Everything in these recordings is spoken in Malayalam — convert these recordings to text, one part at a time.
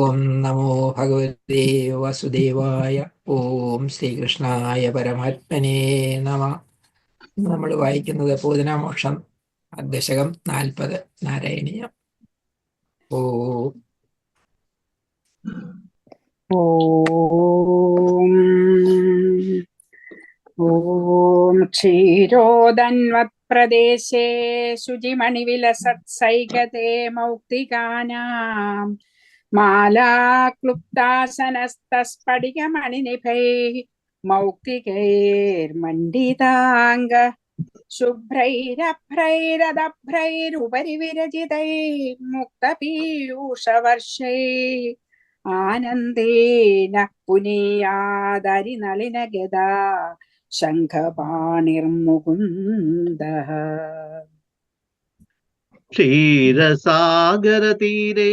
ഓം നമോ ഭഗവതേ വാസുദേവായ ഓം ശ്രീകൃഷ്ണായ പരമാത്മനേ നമ. നമ്മൾ വായിക്കുന്നത് പൂതനാമോക്ഷം ദശകം നാൽപ്പത് നാരായണീയം. ഓ. ഓം. ഓം ക്ഷീരോദന്വത്പ്രദേശേ ശുചിമണിവിലസത്സൈകതേ മൗക്തികാനാം. മാലാക്ലുപ്താസനസ്തസ്ഫടികമണിനിഭൈः മൗക്തികൈർമണ്ഡിതാംഗ ശുഭ്രൈരഭ്രൈരദഭ്രൈരുപരി വിരചിതൈർമുക്തപീയൂഷവർഷൈः ആനന്ദേന പുനീയാദരിനളിന ഗദാ ശംഖപാണിർമുകുന്ദ ക്ഷീരസാഗരതീരെ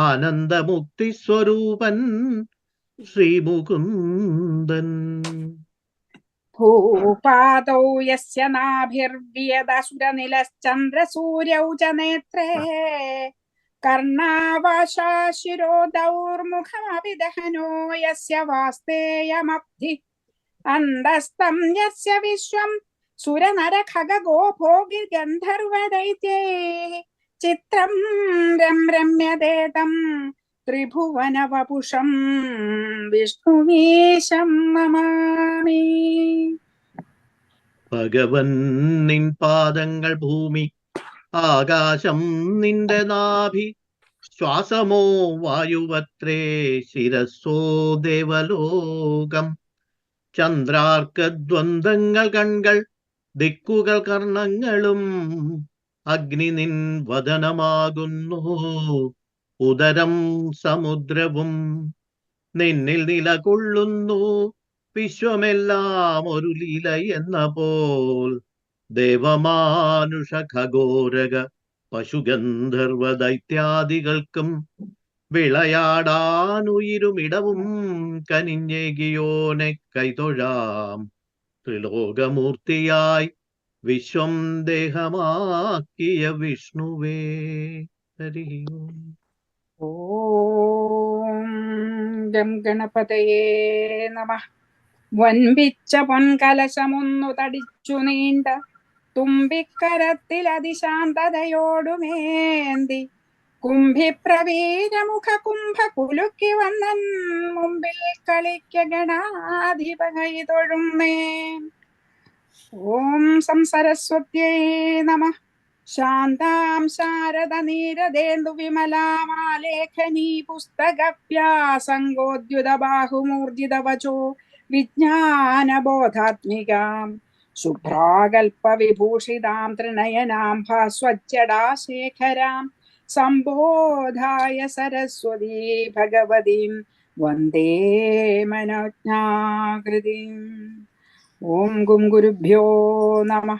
ആനന്ദമുക്തി സ്വരൂപൻ ശ്രീമുകുന്ദൻ. ഭൂപാതൗ യസ്യ നാഭിർവ്യദസുരനിലശ്ചന്ദ്രസൂര്യൗ ച നേത്രേ കർണാവശാശിരോദൗർമുഖമപി ദഹനോ യസ്യ വാസ്തേയമബ്ധി. അന്തസ്തം യസ്യ വിശ്വം സുരനര ഖഗോ ചിത്രം രം രമ്യതേതം ത്രിഭുവനവപുഷം വിഷ്ണുവീശം നമാമി. ഭഗവൻ നിൻ പാദങ്ങൾ ഭൂമി ആകാശം നിന്റെ നാഭി ശ്വാസമോ വായുവത്രേ ശിരസോ ദേവലോകം. ചന്ദ്രാർക്ക ദ്വന്ദ്ങ്ങൾ കൺകൾ ദിക്കുകൾ കർണങ്ങളും അഗ്നി നിൻ വദനമാകുന്നു. ഉദരം സമുദ്രവും നിന്നിൽ നിലകൊള്ളുന്നു. വിശ്വമെല്ലാം ഒരു ലീല എന്ന പോൽ ദേവമാനുഷ ഖഗോരക പശുഗന്ധർവ ദൈത്യാദികൾക്കും വിളയാടാനുയിരുമിടവും കനിഞ്ഞേകിയോനെ കൈതൊഴാം. ത്രിലോകമൂർത്തിയായി വിശ്വം ദേഹമാക്കിയ വിഷ്ണുവേ. ഹരി ഓം. ഗം ഗണപതയേ നമ. വൻപിച്ച പൊൻകലശമൊന്നു തടിച്ചു നീണ്ട തുമ്പിക്കരത്തിൽ അതിശാന്തതയോടുമേന്തി കുംഭിപ്രവീരമുഖ കുംഭ കുലുക്കി വന്നൻ മുമ്പിൽ കളിക്ക ഗണാധിപകൈ തൊഴുന്നേ ഓം സംസരസ്വത്യേ നമ. ശാന്താം ശാരദ നീരദേന്ദു വിമലാമാലേഖനീ പുസ്തകപ്യാസങ്കോദ്യുത ബാഹുമൂർജിത വചോ വിജ്ഞാനബോധാത്മികാം. ശുഭ്രാകൽപ്പ വിഭൂഷിതാം ത്രിനയനാം ഭാസ്വജ്ജടാശേഖരാം ഓം ഗും ഗുരുഭ്യോ നമ.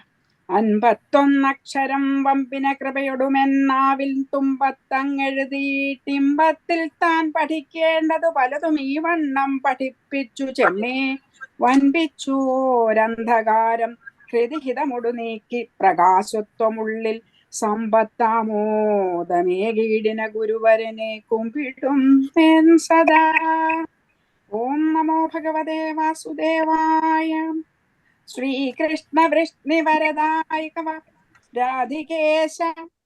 അൻപത്തൊന്നക്ഷരം വമ്പിന കൃപയൊടുമെന്നാവിൽ തുമ്പത്തങ്ങെഴുതിയിട്ടിമ്പത്തിൽ താൻ പഠിക്കേണ്ടതു പലതും ഈ വണ്ണം പഠിപ്പിച്ചു ചെമ്മേ വൻപിച്ചോരന്ധകാരം ഹൃതിഹിതമൊടു നീക്കി പ്രകാശത്വമുള്ളിൽ സമ്പത്താമോദമേ കീടിന ഗുരുവരനെ കുമ്പിടും സദാ. ഓം നമോ ഭഗവതേ വാസുദേവായ. ശ്രീകൃഷ്ണ വൃഷ്ണിവരദായിക രാധികേശ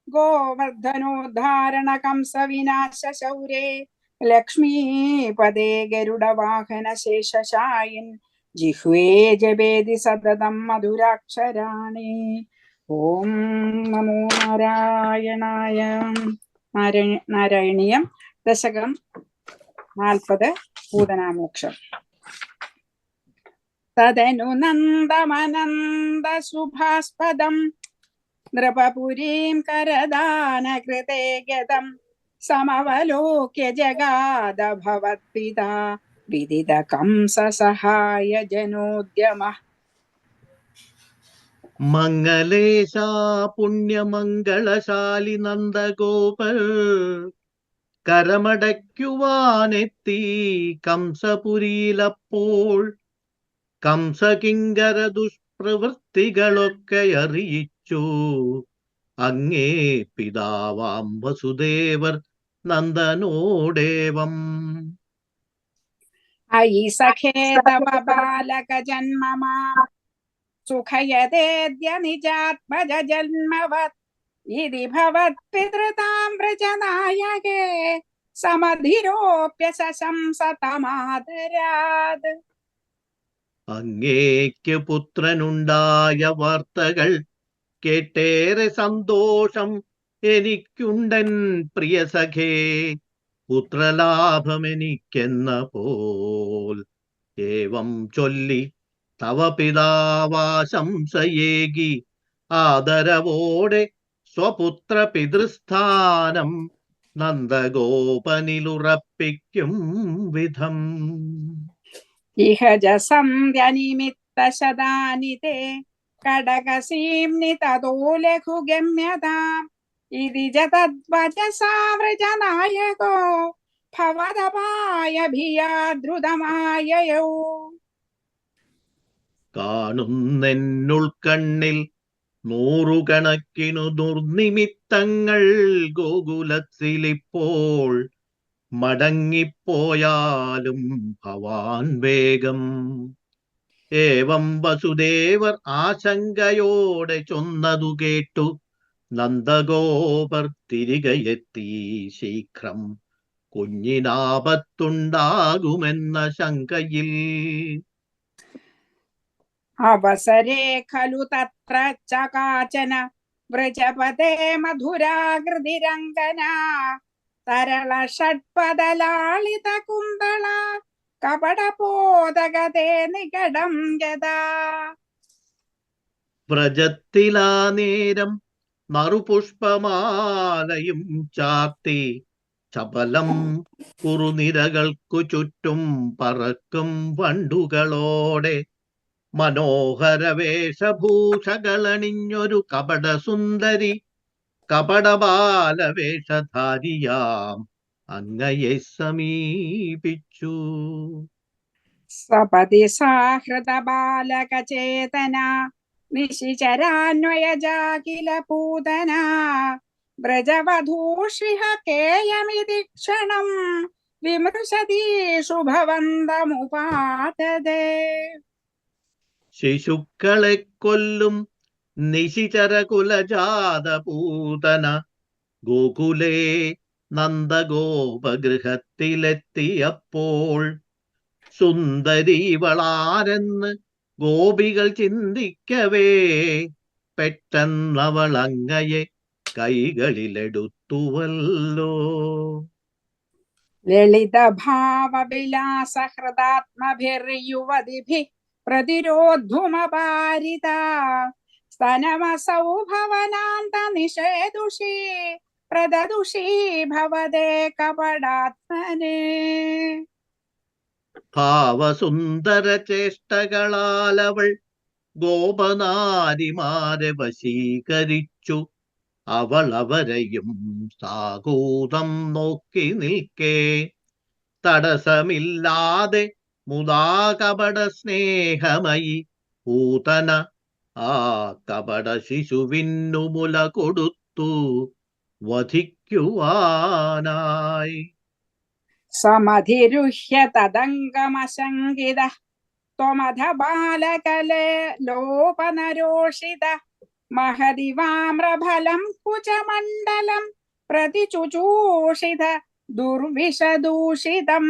ഗോവർദ്ധനോദ്ധാരണ കംസ വിനാശ ശൗരേ ലക്ഷ്മീപദേ ഗരുഡവാഹന ശേഷശായിൻ ജിഹ്വേ ജപേതി സതതം മധുരാക്ഷരാണി. ഓം നമോ നാരായണായ നാരായ നാരായണീയം ദശകം നാൽപ്പത് പൂതനാമോക്ഷം തദനു നന്ദമനന്ദ ശുഭാസ്പദം നൃപപുരീം കരദാനകൃതേ ഗതം സമവലോക്യ ജഗാദ ഭവത്പിതാ വിദിത കംസ സഹായ ജനോദ്യമ മംഗലേശ പുണ്യമംഗളശാലി നന്ദഗോപർ കരമടയ്ക്കുവാനെത്തി കംസപുരിയിലപ്പോൾ കംസകിങ്കര ദുഷ്പ്രവൃത്തികളൊക്കെ അറിയിച്ചു അങ്ങേ പിതാവാം വസുദേവർ നന്ദനോടേവം. അയി സഖേ തവ ബാലക ജന്മമാം സുഖയതേദ്യ നിജാത്മജ ജന്മവത് ഇതി ഭവത്പിതൃതാം വ്രജനായകേ. സമധിരോപ്യ സശംസതമാദരാത് അങ്ങേക്ക് പുത്രനുണ്ടായ വാർത്തകൾ കേട്ടേറെ സന്തോഷം എനിക്കുണ്ടൻ പ്രിയ സഖേ. പുത്രലാഭമെനിക്കെന്ന പോൽ ഏവം ചൊല്ലി തവ പിതാവാശംസയേകി ആദരവോടെ സ്വപുത്ര പിതൃസ്ഥാനം നന്ദഗോപനിലുറപ്പിക്കും വിധം. ഇഹ ജസന്ധ്യനിമിത്ത ശതാനി തേ കടകസീംനി തതോ ലഘുഗമ്യതാം ഇതി ച തദ്വചസാ ഭിയാദ്രുതമായയോ ഭവതപായഭിയാദ്രുതമായയൗ കാണുന്നെന്നുൾക്കണ്ണിൽ നൂറുകണക്കിനു ദുർനിമിത്തങ്ങൾ ഗോകുലത്തിലിപ്പോൾ മടങ്ങിപ്പോയാലും ഭവാൻ വേഗം. ഏവം വസുദേവർ ആശങ്കയോടെ ചൊന്നതു കേട്ടു. നന്ദഗോപർ തിരികെയെത്തി ശീഘ്രം. കുഞ്ഞിനാപത്തുണ്ടാകുമെന്ന ശങ്കയിൽ. അവസരേ ഖലു തത്ര ചകാചന. വ്രജപദേ മധുരാകൃതിരംഗന. തരള ഷഡ്പദലാളിത കുന്തള കപടപോതകതേ നികടം ഗതാ. വ്രജത്തിലാ നേരം മറുപുഷ്പമാലയും ചാർത്തി ചപലം കുറുനിരകൾക്കു ചുറ്റും പറക്കും വണ്ടുകളോടെ. മനോഹര വേഷഭൂഷകളണിഞ്ഞൊരു കപടസുന്ദരി കപടബാലവേഷധാരിയാം അങ്ങയെ സമീപിച്ചു. സപതി സാഹൃത ബാലക ചേതന നിശിചരാന്വയജാകില പൂതന വ്രജവധൂഷിഹ കേയമിതി ക്ഷണം വിമൃശതീഷു ഭവന്തമുപാതതേ ശിശുക്കളെ കൊല്ലും നിശിചരകുലജാതപൂതന ഗോകുലേ നന്ദഗോപഗൃഹത്തിലെത്തിയപ്പോൾ സുന്ദരീവളാരെന്ന് ഗോപികൾ ചിന്തിക്കവേ പെട്ടെന്നവൾ അങ്ങയെ കൈകളിലെടുത്തുവല്ലോ. ലളിതഭാവവിലാസഹൃദാത്മഭിർ യുവതിഭി പ്രതിരോധുമപാരിത നിഷേദുഷി പ്രദദുഷി ഭവദേ കപടാത്മനെ. ഭാവസുന്ദര ചേഷ്ടകളാലവൾ ഗോപനാരിമാരെ വശീകരിച്ചു. അവൾ അവരെയും സാകൂതം നോക്കി നിൽക്കേ. തടസ്സമില്ലാതെ മുതാകപട സ്നേഹമയി പൂതന ആ കപട ശിശുവിന്നു മുല കൊടുത്തു വധിക്കുവാനായി. സമധിരുഹ്യ തദംഗമശങ്കിത ത്വമധ ബാലകലെ ലോപനരോഷിത മഹതിവാമ്രഫലം കുചമണ്ഡലം പ്രതിചുചൂഷിത ദുർവിഷദൂഷിതം.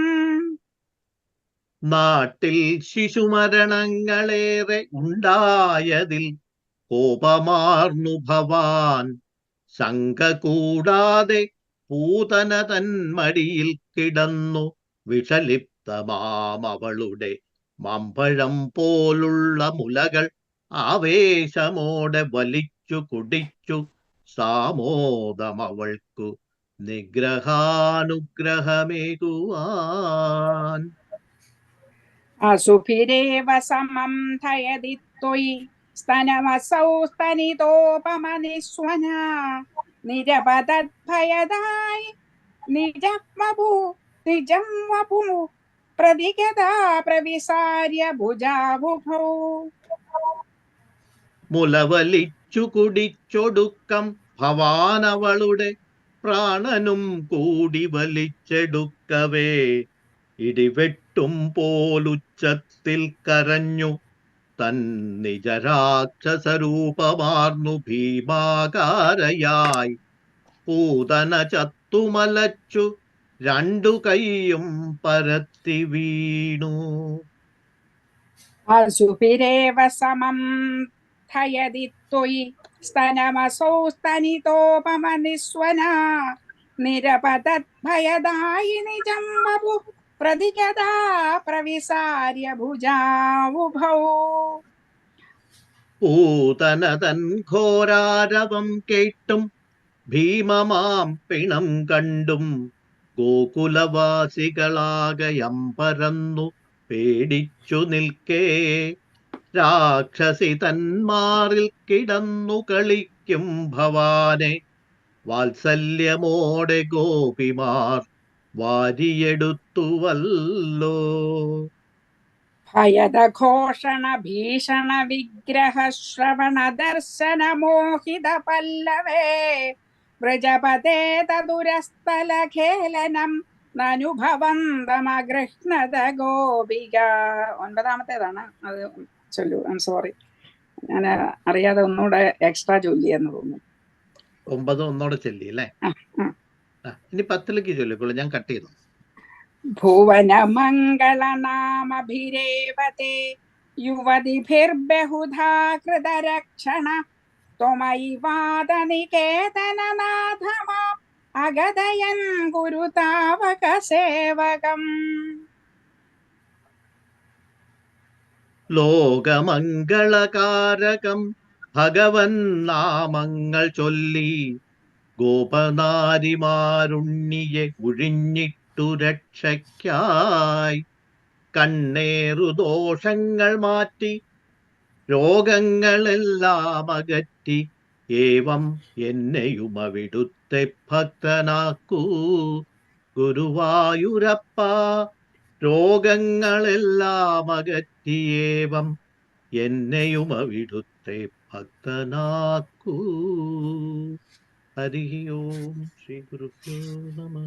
നാട്ടിൽ ശിശുമരണങ്ങളേറെ ഉണ്ടായതിൽ കോപമാർന്നു ഭവാൻ. ശങ്ക കൂടാതെ പൂതന തന്മടിയിൽ കിടന്നു വിഷലിപ്തമാമവളുടെ മമ്പഴം പോലുള്ള മുലകൾ ആവേശമോടെ വലിച്ചു കുടിച്ചു സാമോദം അവൾക്കു നിഗ്രഹാനുഗ്രഹമേകുവാൻ. സ്തനിതോപമനിസ്വന നിരപതദ്ഭയദായി നിജം വപു നിജം വപു പ്രതിഗതാ പ്രവിസാര്യ ഭുജാബുഭൗ മുലവലിച്ചു കുടിച്ചൊടുക്കം ഭവാനവളുടെ പ്രാണനും കൂടി വലിച്ചെടുക്കവേ ഇടിവെട്ടും പോലുച്ചത്തിൽ കരഞ്ഞു. തൻ നിജരാക്ഷസരൂപമാർന്നു ഭീമാകാരയായി. പൂതന ചത്തുമലച്ചു രണ്ടു കൈയും പരത്തി വീണു. അസുഭിരേവ സ്തനമസൗ സ്തനിതോപമനിസ്വന നിജം ഘോരാരവം കേട്ടും ഭീമമാം പിണം കണ്ടും ഗോകുലവാസികളാകയം പരന്നു പേടിച്ചു നിൽക്കേ. രാക്ഷസി തന്മാറിൽ കിടന്നു കളിക്കും ഭവാനെ. വാത്സല്യമോടെ ഗോപിമാർ വാരിയെടുത്തുവല്ലോ. ഭയദഘോഷണ ഭീഷണ വിഗ്രഹ ശ്രവണ ദർശന മോഹിത പല്ലവേ വ്രജപദേ തദുരസ്ഥല ഖേലനം നനുഭവന്തമഗൃഹ്ണത ഗോപിക ഒൻപതാമത്തേതാണ്. അത് ചൊല്ലു. ഐ സോറി ഞാൻ അറിയാതെ ഒന്നുകൂടെ എക്സ്ട്രാ ചൊല്ലിയെന്ന് തോന്നുന്നു. ഒമ്പത് ഒന്നോടെ ചൊല്ലി അല്ലേ? ഇനി പത്തിലേക്ക് ചൊല്ലിക്കോളൂ. ഞാൻ കട്ട് ചെയ്തു. ഭുവനമംഗളനാമഭിരേവത്തെ യുവതിഭിർബഹുധാ കൃതരക്ഷണ അഗതയൻ ഗുരുതാവക സേവകം ലോകമംഗളകാരകം ഭഗവൻ നാമങ്ങൾ ചൊല്ലി ഗോപനാരിമാരുണ്ണിയെ ഒഴിഞ്ഞിട്ടു രക്ഷയ്ക്കായി കണ്ണേറു ദോഷങ്ങൾ മാറ്റി രോഗങ്ങളെല്ലാം അകറ്റി ഏവം എന്നെയും അവിടുത്തെ ഭക്തനാക്കൂ. ഗുരുവായൂരപ്പ രോഗങ്ങളെല്ലാം അകറ്റിയേവം എന്നെയും അവിടുത്തെ ഭക്തനാക്കൂ. हरिः ओं श्रीगुरुभ्यो नमः।